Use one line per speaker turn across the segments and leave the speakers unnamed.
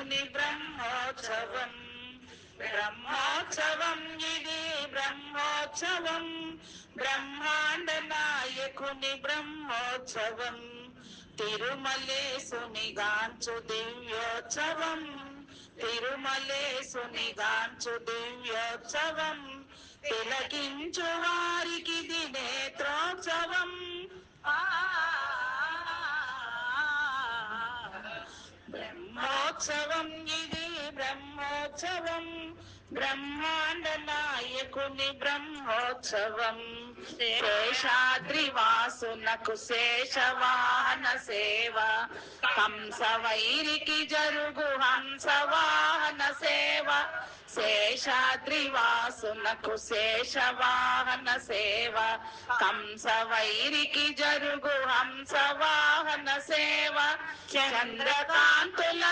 నాయకుని బ్రహ్మోత్సవం. బ్రహ్మోత్సవం ఇది బ్రహ్మోత్సవం. బ్రహ్మాండ నాయకుని బ్రహ్మోత్సవం. తిరుమలేసుని గాంచు దివ్యోత్సవం. తిరుమలేసుని గాంచు దివ్యోత్సవం. తిలకించు వారికి ఇది బ్రహ్మోత్సవం ఇది బ్రహ్మోత్సవం. బ్రహ్మాండ నాయకుని బ్రహ్మోత్సవం. శేషాద్రివాసునకు శేషవాహన సేవ. కంస వైరికి జరుగు హంస వాహన సేవ. శేషాద్రివాసునకు శేషవాహన సేవ. కంస వైరికి జరుగు హంస వాహన సేవ. చంద్రకాంతుల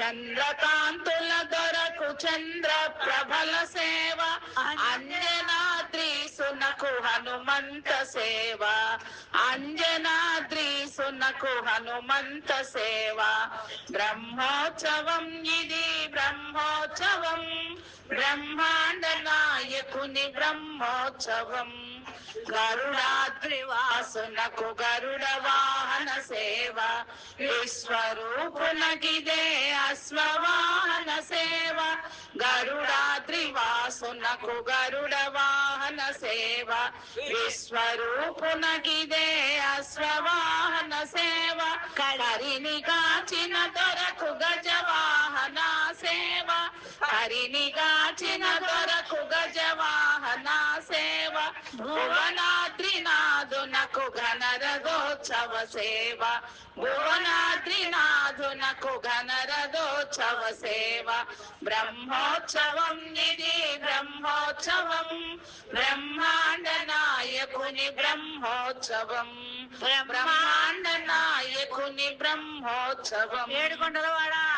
చంద్రకాంతుల దొరకు చంద్ర ప్రభల సేవ. అంజనాద్రీసునకు హనుమంత సేవ. అంజనాద్రీసునకు హనుమంత సేవ. బ్రహ్మోత్సవం ఇది బ్రహ్మోత్సవం. బ్రహ్మాండ నాయకుని బ్రహ్మోత్సవం. గరుడాద్రి వాసునకు గరుడ వాహన సేవ. విశ్వరూపునకిదే అశ్వవాహన సేవ. గరుడాద్రి వాసునకు గరుడ వాహన సేవ. విశ్వరూపునకిదే అశ్వవాహన సేవ. కడరిని కాచిన దొరకు గజవాహన సేవ. హరిని కాచిన దొరకు భువనాద్రినాథునకు ఘనరథోత్సవ సేవ. భువనాద్రినాథునకు ఘనరథోత్సవ సేవ. బ్రహ్మోత్సవం ఇది బ్రహ్మోత్సవం. బ్రహ్మాండ నాయకుని బ్రహ్మోత్సవం. బ్రహ్మాండ నాయకుని బ్రహ్మోత్సవం.
ఏడుకొండలవాడ.